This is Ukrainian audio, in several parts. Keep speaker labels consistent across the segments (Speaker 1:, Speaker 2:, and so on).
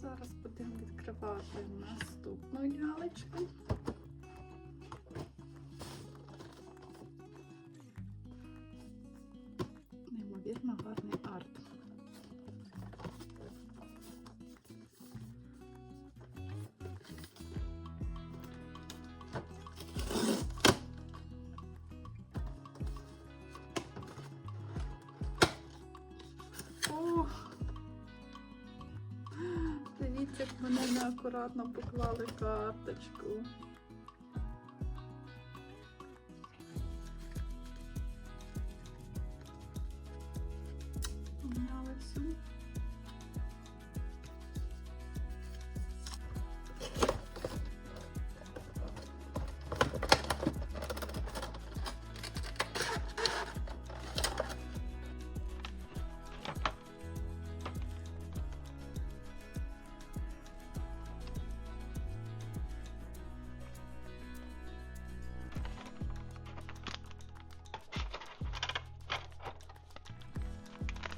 Speaker 1: Зараз будемо відкривати наступну лялечку. Неймовірно гарний Як неакуратно поклали карточку.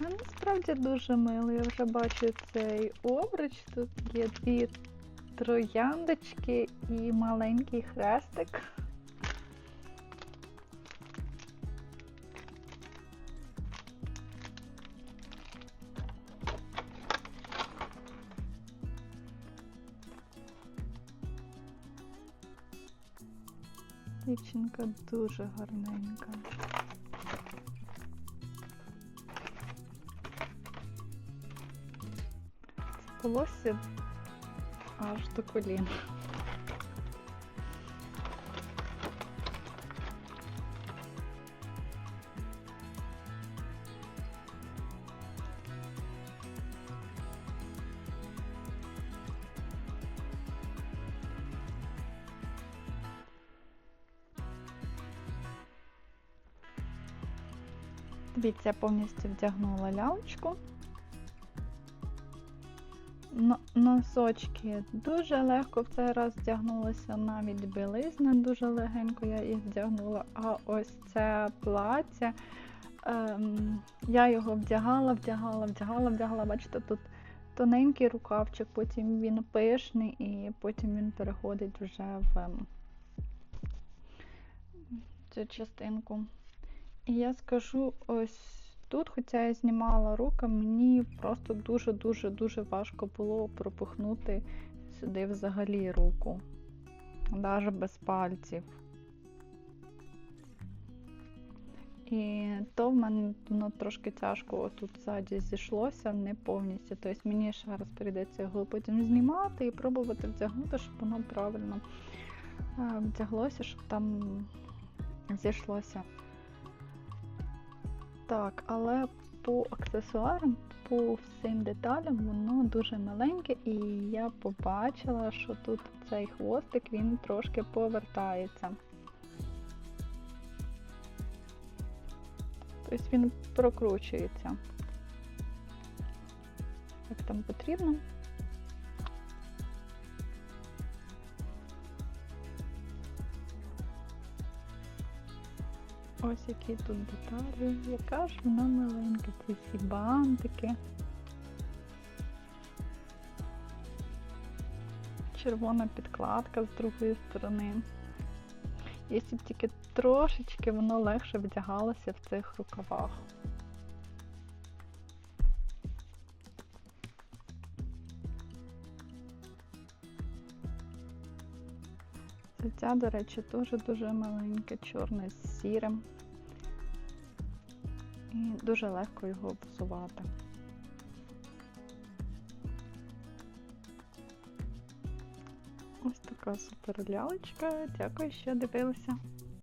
Speaker 1: Ну, насправді дуже мило. Я вже бачу цей обруч. Тут є дві трояндочки і маленький хрестик. Дівчинка дуже гарненька. Волосся аж до колін. Дивіться, я повністю вдягнула лялечку. Но- Носочки дуже легко в цей раз вдягнулися, навіть білизна дуже легенько я їх вдягнула. А ось це плаття. Ем, я його вдягала, вдягала, вдягала, вдягала. Бачите, тут тоненький рукавчик, потім він пишний і потім він переходить вже в ем, цю частинку. І я скажу ось тут, хоча я знімала руки, мені просто дуже-дуже-дуже важко було пропихнути сюди взагалі руку, навіть без пальців. І то в мене воно трошки тяжко тут ззаді зійшлося, не повністю. Тобто мені ще раз прийдеться його потім знімати і пробувати вдягнути, щоб воно правильно е, вдяглося, щоб там зійшлося. Так, але по аксесуарам, по всім деталям воно дуже маленьке, і я побачила, що тут цей хвостик він трошки повертається. Тобто він прокручується. Як там потрібно. Ось які тут деталі. Яка ж вона маленька, ці всі бантики. Червона підкладка з другої сторони. Якщо б тільки трошечки воно легше вдягалося в цих рукавах. Ця, до речі, теж дуже маленьке, чорне з сірим. І дуже легко його обсувати. Ось така супер лялечка. Дякую, що дивилися.